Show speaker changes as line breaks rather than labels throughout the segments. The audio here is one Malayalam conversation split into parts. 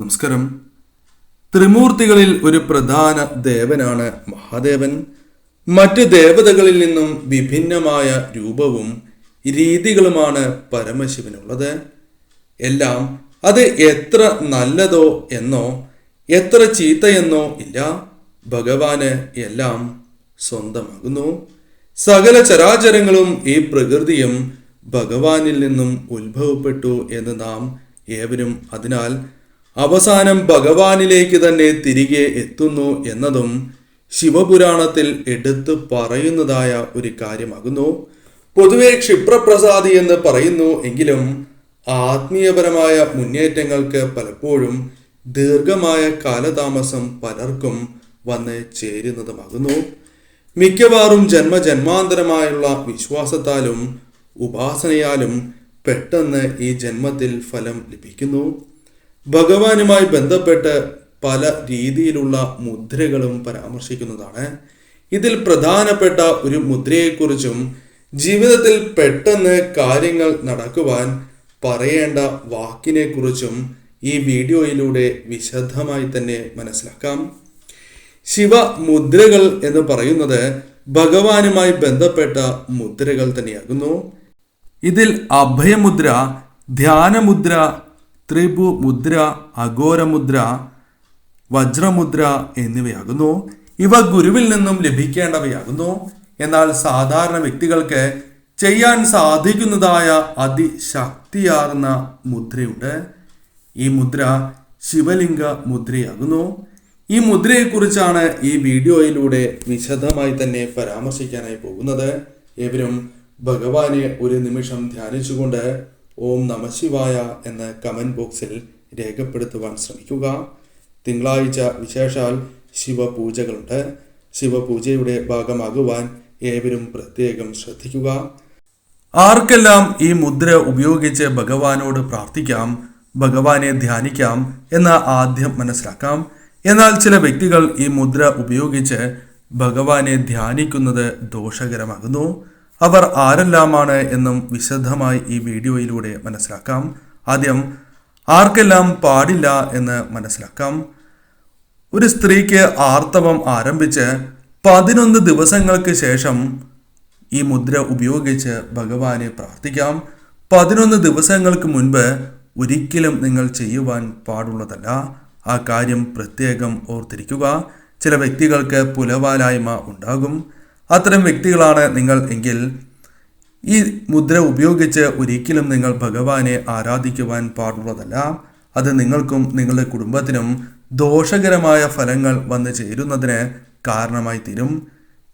നമസ്കാരം. ത്രിമൂർത്തികളിൽ ഒരു പ്രധാന ദേവനാണ് മഹാദേവൻ. മറ്റ് ദേവതകളിൽ നിന്നും വിഭിന്നമായ രൂപവും രീതികളുമാണ് പരമശിവനുള്ളത്. എല്ലാം അത് എത്ര നല്ലതോ എന്നോ എത്ര ചീത്തയെന്നോ ഇല്ല. ഭഗവാന് എല്ലാം സ്വന്തമാകുന്നു. സകല ചരാചരങ്ങളും ഈ പ്രകൃതിയും ഭഗവാനിൽ നിന്നും ഉത്ഭവപ്പെട്ടു എന്ന് നാം ഏവരും അതിനാൽ അവസാനം ഭഗവാനിലേക്ക് തന്നെ തിരികെ എത്തുന്നു എന്നതും ശിവപുരാണത്തിൽ എടുത്തു പറയുന്നതായ ഒരു കാര്യമാകുന്നു. പൊതുവെ ക്ഷിപ്രപ്രസാദി എന്ന് പറയുന്നു എങ്കിലും ആത്മീയപരമായ മുന്നേറ്റങ്ങൾക്ക് പലപ്പോഴും ദീർഘമായ കാലതാമസം പലർക്കും വന്ന് ചേരുന്നതുമാകുന്നു. മിക്കവാറും ജന്മജന്മാന്തരമായുള്ള വിശ്വാസത്താലും ഉപാസനയാലും പെട്ടെന്ന് ഈ ജന്മത്തിൽ ഫലം ലഭിക്കുന്നു. ഭഗവാനുമായി ബന്ധപ്പെട്ട് പല രീതിയിലുള്ള മുദ്രകളും പരാമർശിക്കുന്നതാണ്. ഇതിൽ പ്രധാനപ്പെട്ട ഒരു മുദ്രയെക്കുറിച്ചും ജീവിതത്തിൽ പെട്ടെന്ന് കാര്യങ്ങൾ നടക്കുവാൻ പറയേണ്ട വാക്കിനെക്കുറിച്ചും ഈ വീഡിയോയിലൂടെ വിശദമായി തന്നെ മനസ്സിലാക്കാം. ശിവ മുദ്രകൾ എന്ന് പറയുന്നത് ഭഗവാനുമായി ബന്ധപ്പെട്ട മുദ്രകൾ തന്നെയാകുന്നു. ഇതിൽ അഭയമുദ്ര ധ്യാനമുദ്ര ത്രിപു മുദ്ര അഘോരമുദ്ര വജ്രമുദ്ര എന്നിവയാകുന്നു. ഇവ ഗുരുവിൽ നിന്നും ലഭിക്കേണ്ടവയാകുന്നു. എന്നാൽ സാധാരണ വ്യക്തികൾക്ക് ചെയ്യാൻ സാധിക്കുന്നതായ അതിശക്തിയാർന്ന മുദ്രയുണ്ട്. ഈ മുദ്ര ശിവലിംഗ മുദ്രയാകുന്നു. ഈ മുദ്രയെക്കുറിച്ചാണ് ഈ വീഡിയോയിലൂടെ വിശദമായി തന്നെ പരാമർശിക്കാനായി പോകുന്നത്. ഏവരും ഭഗവാനെ ഒരു നിമിഷം ധ്യാനിച്ചുകൊണ്ട് ഓം നമശിവായ എന്ന് കമന്റ് ബോക്സിൽ രേഖപ്പെടുത്തുവാൻ ശ്രമിക്കുക. തിങ്കളാഴ്ച വിശേഷാൽ ശിവപൂജകളുണ്ട്. ശിവപൂജയുടെ ഭാഗമാകുവാൻ ഏവരും പ്രത്യേകം ശ്രദ്ധിക്കുക. ആർക്കെല്ലാം ഈ മുദ്ര ഉപയോഗിച്ച് ഭഗവാനോട് പ്രാർത്ഥിക്കാം ഭഗവാനെ ധ്യാനിക്കാം എന്ന് ആദ്യം മനസ്സിലാക്കാം. എന്നാൽ ചില വ്യക്തികൾ ഈ മുദ്ര ഉപയോഗിച്ച് ഭഗവാനെ ധ്യാനിക്കുന്നത് ദോഷകരമാകുന്നു. അവർ ആരെല്ലാമാണ് എന്നും വിശദമായി ഈ വീഡിയോയിലൂടെ മനസ്സിലാക്കാം. ആദ്യം ആർക്കെല്ലാം പാടില്ല എന്ന് മനസ്സിലാക്കാം. ഒരു സ്ത്രീക്ക് ആർത്തവം ആരംഭിച്ച് പതിനൊന്ന് ദിവസങ്ങൾക്ക് ശേഷം ഈ മുദ്ര ഉപയോഗിച്ച് ഭഗവാനെ പ്രാർത്ഥിക്കാം. പതിനൊന്ന് ദിവസങ്ങൾക്ക് മുൻപ് ഒരിക്കലും നിങ്ങൾ ചെയ്യുവാൻ പാടുള്ളതല്ല. ആ കാര്യം പ്രത്യേകം ഓർത്തിരിക്കുക. ചില വ്യക്തികൾക്ക് പുലവാലായ്മ ഉണ്ടാകും. അത്തരം വ്യക്തികളാണ് നിങ്ങൾ എങ്കിൽ ഈ മുദ്ര ഉപയോഗിച്ച് ഒരിക്കലും നിങ്ങൾ ഭഗവാനെ ആരാധിക്കുവാൻ പാടുള്ളതല്ല. അത് നിങ്ങൾക്കും നിങ്ങളുടെ കുടുംബത്തിനും ദോഷകരമായ ഫലങ്ങൾ വന്നു ചേരുന്നതിന് കാരണമായി തീരും.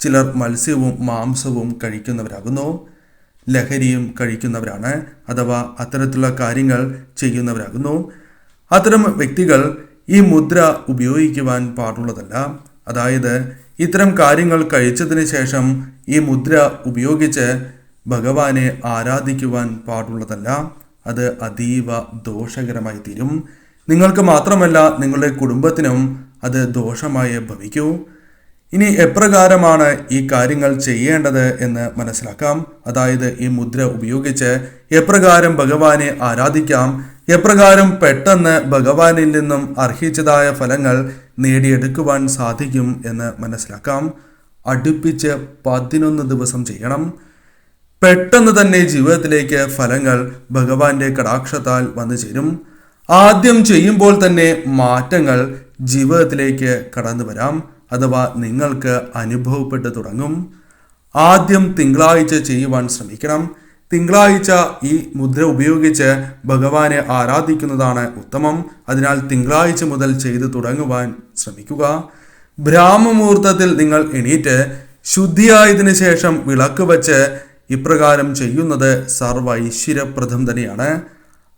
ചിലർ മത്സ്യവും മാംസവും കഴിക്കുന്നവരാകുന്നു ലഹരിയും കഴിക്കുന്നവരാണ് അഥവാ അത്തരത്തിലുള്ള കാര്യങ്ങൾ ചെയ്യുന്നവരാകുന്നു. അത്തരം വ്യക്തികൾ ഈ മുദ്ര ഉപയോഗിക്കുവാൻ പാടുള്ളതല്ല. അതായത് ഇത്തരം കാര്യങ്ങൾ കഴിച്ചതിന് ശേഷം ഈ മുദ്ര ഉപയോഗിച്ച് ഭഗവാനെ ആരാധിക്കുവാൻ പാടുള്ളതല്ല അത് അതീവ ദോഷകരമായി തീരും. നിങ്ങൾക്ക് മാത്രമല്ല നിങ്ങളുടെ കുടുംബത്തിനും അത് ദോഷമായി ഭവിക്കൂ. ഇനി എപ്രകാരമാണ് ഈ കാര്യങ്ങൾ ചെയ്യേണ്ടത് എന്ന് മനസ്സിലാക്കാം. അതായത് ഈ മുദ്ര ഉപയോഗിച്ച് എപ്രകാരം ഭഗവാനെ ആരാധിക്കാം എപ്രകാരം പെട്ടെന്ന് ഭഗവാനിൽ നിന്നും അർഹിച്ചതായ ഫലങ്ങൾ നേടിയെടുക്കുവാൻ സാധിക്കും എന്ന് മനസ്സിലാക്കാം. അടുപ്പിച്ച് പതിനൊന്ന് ദിവസം ചെയ്യണം. പെട്ടെന്ന് തന്നെ ജീവിതത്തിലേക്ക് ഫലങ്ങൾ ഭഗവാന്റെ കടാക്ഷത്താൽ വന്നു ചേരും. ആദ്യം ചെയ്യുമ്പോൾ തന്നെ മാറ്റങ്ങൾ ജീവിതത്തിലേക്ക് കടന്നു വരാം. അഥവാ നിങ്ങൾക്ക് അനുഭവപ്പെട്ടു തുടങ്ങും. ആദ്യം തിങ്കളാഴ്ച ചെയ്യുവാൻ ശ്രമിക്കണം. തിങ്കളാഴ്ച ഈ മുദ്ര ഉപയോഗിച്ച് ഭഗവാനെ ആരാധിക്കുന്നതാണ് ഉത്തമം. അതിനാൽ തിങ്കളാഴ്ച മുതൽ ചെയ്തു തുടങ്ങുവാൻ ശ്രമിക്കുക. ബ്രാഹ്മമുഹൂർത്തത്തിൽ നിങ്ങൾ എണീറ്റ് ശുദ്ധിയായതിനു ശേഷം വിളക്ക് വച്ച് ഇപ്രകാരം ചെയ്യുന്നത് സർവൈശ്വര്യപ്രദം തന്നെയാണ്.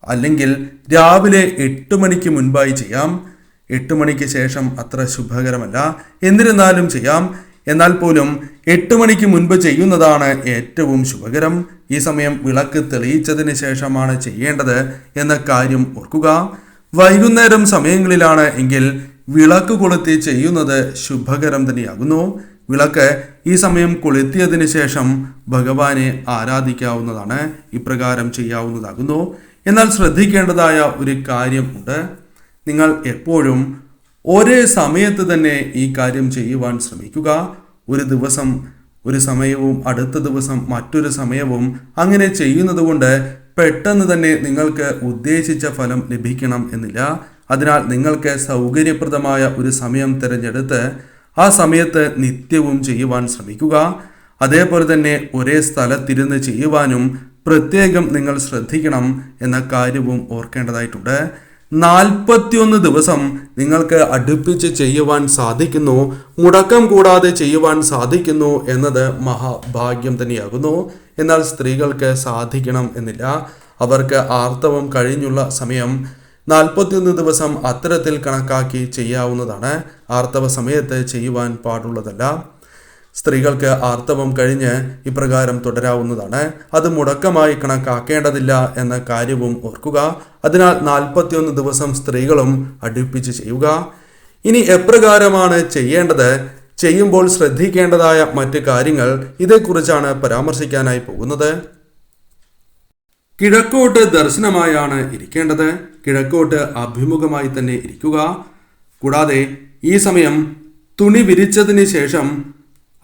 അല്ലെങ്കിൽ രാവിലെ എട്ട് മണിക്ക് മുൻപായി ചെയ്യാം. എട്ട് മണിക്ക് ശേഷം അത്ര ശുഭകരമല്ല. എന്നിരുന്നാലും ചെയ്യാം. എന്നാൽ പോലും എട്ട് മണിക്ക് മുൻപ് ചെയ്യുന്നതാണ് ഏറ്റവും ശുഭകരം. ഈ സമയം വിളക്ക് തെളിയിച്ചതിന് ശേഷമാണ് ചെയ്യേണ്ടത് എന്ന കാര്യം ഓർക്കുക. വൈകുന്നേരം സമയങ്ങളിലാണ് എങ്കിൽ വിളക്ക് കൊളുത്തി ചെയ്യുന്നത് ശുഭകരം തന്നെയാകുന്നു. വിളക്ക് ഈ സമയം കൊളുത്തിയതിന് ശേഷം ഭഗവാനെ ആരാധിക്കാവുന്നതാണ്. ഇപ്രകാരം ചെയ്യാവുന്നതാകുന്നു. എന്നാൽ ശ്രദ്ധിക്കേണ്ടതായ ഒരു കാര്യം ഉണ്ട്. നിങ്ങൾ എപ്പോഴും ഒരേ സമയത്ത് തന്നെ ഈ കാര്യം ചെയ്യുവാൻ ശ്രമിക്കുക. ഒരു ദിവസം ഒരു സമയവും അടുത്ത ദിവസം മറ്റൊരു സമയവും അങ്ങനെ ചെയ്യുന്നത് കൊണ്ട് പെട്ടെന്ന് തന്നെ നിങ്ങൾക്ക് ഉദ്ദേശിച്ച ഫലം ലഭിക്കണം എന്നില്ല. അതിനാൽ നിങ്ങൾക്ക് സൗകര്യപ്രദമായ ഒരു സമയം തിരഞ്ഞെടുത്ത് ആ സമയത്ത് നിത്യവും ചെയ്യുവാൻ ശ്രമിക്കുക. അതേപോലെ തന്നെ ഒരേ സ്ഥലത്തിരുന്ന് ചെയ്യുവാനും പ്രത്യേകം നിങ്ങൾ ശ്രദ്ധിക്കണം എന്ന കാര്യവും ഓർക്കേണ്ടതായിട്ടുണ്ട്. നാൽപ്പത്തിയൊന്ന് ദിവസം നിങ്ങൾക്ക് അടുപ്പിച്ച് ചെയ്യുവാൻ സാധിക്കുന്നു മുടക്കം കൂടാതെ ചെയ്യുവാൻ സാധിക്കുന്നു എന്നത് മഹാഭാഗ്യം തന്നെയാകുന്നു. എന്നാൽ സ്ത്രീകൾക്ക് സാധിക്കണം എന്നില്ല. അവർക്ക് ആർത്തവം കഴിഞ്ഞുള്ള സമയം നാൽപ്പത്തിയൊന്ന് ദിവസം അത്തരത്തിൽ കണക്കാക്കി ചെയ്യാവുന്നതാണ്. ആർത്തവ സമയത്ത് ചെയ്യുവാൻ പാടുള്ളതല്ല. സ്ത്രീകൾക്ക് ആർത്തവം കഴിഞ്ഞ് ഇപ്രകാരം തുടരാവുന്നതാണ്. അത് മുടക്കമായി കണക്കാക്കേണ്ടതില്ല എന്ന കാര്യവും ഓർക്കുക. അതിനാൽ നാൽപ്പത്തിയൊന്ന് ദിവസം സ്ത്രീകളും അടുപ്പിച്ച് ചെയ്യുക. ഇനി എപ്രകാരമാണ് ചെയ്യേണ്ടത്? ചെയ്യുമ്പോൾ ശ്രദ്ധിക്കേണ്ടതായ മറ്റ് കാര്യങ്ങൾ ഇതേക്കുറിച്ചാണ് പരാമർശിക്കാനായി പോകുന്നത്. കിഴക്കോട്ട് ദർശനമായാണ് ഇരിക്കേണ്ടത്. കിഴക്കോട്ട് അഭിമുഖമായി തന്നെ ഇരിക്കുക. കൂടാതെ ഈ സമയം തുണി വിരിച്ചതിന് ശേഷം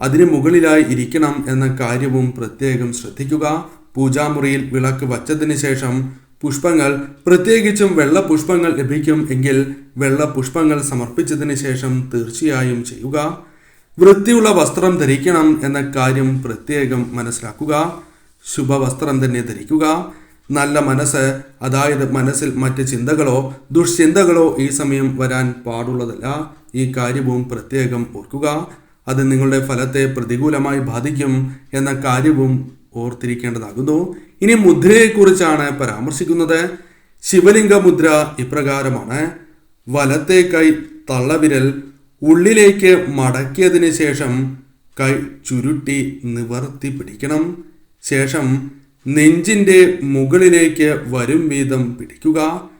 അതിന് മുകളിലായി ഇരിക്കണം എന്ന കാര്യവും പ്രത്യേകം ശ്രദ്ധിക്കുക. പൂജാമുറിയിൽ വിളക്ക് വച്ചതിന് ശേഷം പുഷ്പങ്ങൾ പ്രത്യേകിച്ചും വെള്ള പുഷ്പങ്ങൾ ലഭിക്കും എങ്കിൽ വെള്ള പുഷ്പങ്ങൾ സമർപ്പിച്ചതിന് ശേഷം തീർച്ചയായും ചെയ്യുക. വൃത്തിയുള്ള വസ്ത്രം ധരിക്കണം എന്ന കാര്യം പ്രത്യേകം മനസ്സിലാക്കുക. ശുഭവസ്ത്രം തന്നെ ധരിക്കുക. നല്ല മനസ്സ് അതായത് മനസ്സിൽ മറ്റ് ചിന്തകളോ ദുഷ്ചിന്തകളോ ഈ സമയം വരാൻ പാടുള്ളതല്ല. ഈ കാര്യവും പ്രത്യേകം ഓർക്കുക. അത് നിങ്ങളുടെ ഫലത്തെ പ്രതികൂലമായി ബാധിക്കും എന്ന കാര്യവും ഓർത്തിരിക്കേണ്ടതാകുന്നു. ഇനി മുദ്രയെക്കുറിച്ചാണ് പരാമർശിക്കുന്നത്. ശിവലിംഗ മുദ്ര ഇപ്രകാരമാണ്. വലത്തെ കൈ തള്ളവിരൽ ഉള്ളിലേക്ക് മടക്കിയതിന് ശേഷം കൈ ചുരുട്ടി നിവർത്തി പിടിക്കണം. ശേഷം നെഞ്ചിന്റെ മുകളിലേക്ക് വരും വീതം പിടിക്കുക.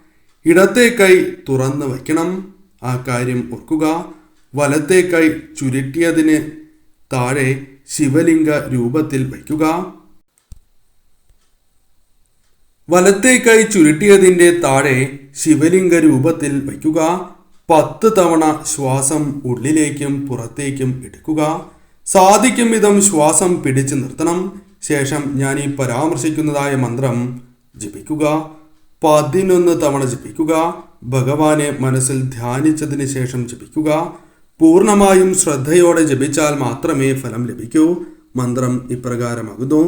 ഇടത്തെ കൈ തുറന്നു വയ്ക്കണം. ആ കാര്യം ഓർക്കുക. വലത്തെ കൈ ചുരുട്ടിയതിന് താഴെ ശിവലിംഗ രൂപത്തിൽ വയ്ക്കുക. വലത്തേക്കായി ചുരുട്ടിയതിന്റെ താഴെ ശിവലിംഗ രൂപത്തിൽ വയ്ക്കുക. പത്ത് തവണ ശ്വാസം ഉള്ളിലേക്കും പുറത്തേക്കും എടുക്കുക. സാധിക്കും വിധം ശ്വാസം പിടിച്ചു നിർത്തണം. ശേഷം ഞാൻ ഈ പരാമർശിക്കുന്നതായ മന്ത്രം ജപിക്കുക. പതിനൊന്ന് തവണ ജപിക്കുക. ഭഗവാനെ മനസ്സിൽ ധ്യാനിച്ചതിന് ശേഷം ജപിക്കുക. പൂർണമായും ശ്രദ്ധയോടെ ജപിച്ചാൽ മാത്രമേ ഫലം ലഭിക്കൂ. മന്ത്രം ഇപ്രകാരമാകുന്നു.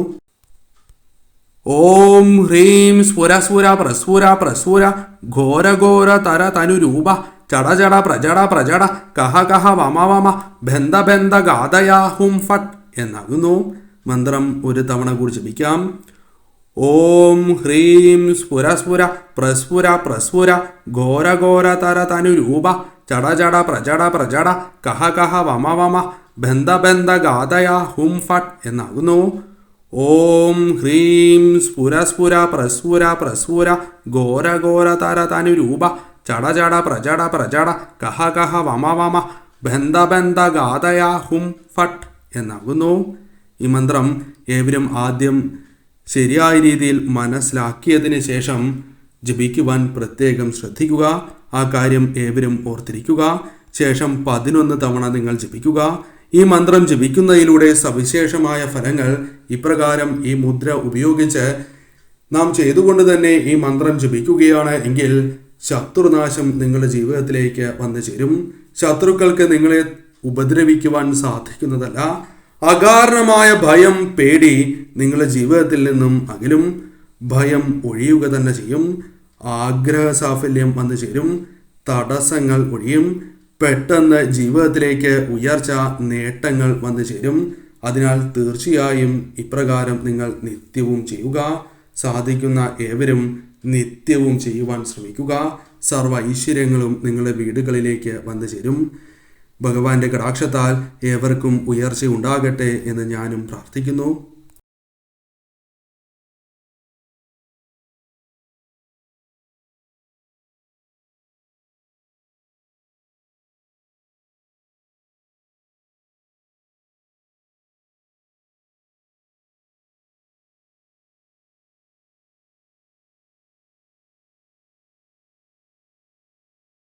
ഓം ഹ്രീം സ്ഫുര സ്ഫുര പ്രസ്ഫുര പ്രസ്ഫുര ഘോര ഘോര തര തനുരൂപ ചട ചട പ്രജട പ്രജട കഹ കഹ വമ വമ ബന്ധ ബന്ധ ഗാതയാ ഹും ഫട്ട് എന്നാകുന്നു. മന്ത്രം ഒരു തവണ കൂടി ജപിക്കാം. ഓം ഹ്രീം സ്ഫുര സ്ഫുര പ്രസ്ഫുര പ്രസ്ഫുര ഘോര ഘോര തര തനു രൂപ ചട ചട പ്രചട പ്രചട കഹ കഹ വമ വമ ബന്ധ ബന്ധ ഗാതയ ഹും ഫട്ട് എന്നാകുന്നു. ഓം ഹ്രീം സ്ഫുര സ്ഫുര പ്രസ്ഫുര പ്രസ്ഫുര ഘോര ഘോര തര തനു രൂപ ചട ചട പ്രചട പ്രചട കഹ കഹ വമ വമ ബന്ധ ബന്ധ ഗാതയ ഹും ഫട്ട് എന്നാകുന്നു. ഈ മന്ത്രം ഏവരും ആദ്യം ശരിയായ രീതിയിൽ മനസ്സിലാക്കിയതിന് ശേഷം ജപിക്കുവാൻ പ്രത്യേകം ശ്രദ്ധിക്കുക. ആ കാര്യം ഏവരും ഓർത്തിരിക്കുക. ശേഷം പതിനൊന്ന് തവണ നിങ്ങൾ ജപിക്കുക. ഈ മന്ത്രം ജപിക്കുന്നതിലൂടെ സവിശേഷമായ ഫലങ്ങൾ ഇപ്രകാരം ഈ മുദ്ര ഉപയോഗിച്ച് നാം ചെയ്തുകൊണ്ട് തന്നെ ഈ മന്ത്രം ജപിക്കുകയാണ് എങ്കിൽ ശത്രുനാശം നിങ്ങളുടെ ജീവിതത്തിലേക്ക് വന്നു ചേരും. ശത്രുക്കൾക്ക് നിങ്ങളെ ഉപദ്രവിക്കുവാൻ സാധിക്കുന്നതല്ല. അകാരണമായ ഭയം പേടി നിങ്ങളുടെ ജീവിതത്തിൽ നിന്നും അകലും. ഭയം ഒഴിയുക തന്നെ ചെയ്യും. ആഗ്രഹ സാഫല്യം വന്നു ചേരും. തടസ്സങ്ങൾ ഒഴിയും. പെട്ടെന്ന് ജീവിതത്തിലേക്ക് ഉയർച്ച നേട്ടങ്ങൾ വന്നു ചേരും. അതിനാൽ തീർച്ചയായും ഇപ്രകാരം നിങ്ങൾ നിത്യവും ചെയ്യുക. സാധിക്കുന്ന ഏവരും നിത്യവും ചെയ്യുവാൻ ശ്രമിക്കുക. സർവ ഐശ്വര്യങ്ങളും നിങ്ങളുടെ വീടുകളിലേക്ക് വന്നു ചേരും. ഭഗവാന്റെ കടാക്ഷത്താൽ ഏവർക്കും ഉയർച്ച ഉണ്ടാകട്ടെ എന്ന് ഞാനും പ്രാർത്ഥിക്കുന്നു.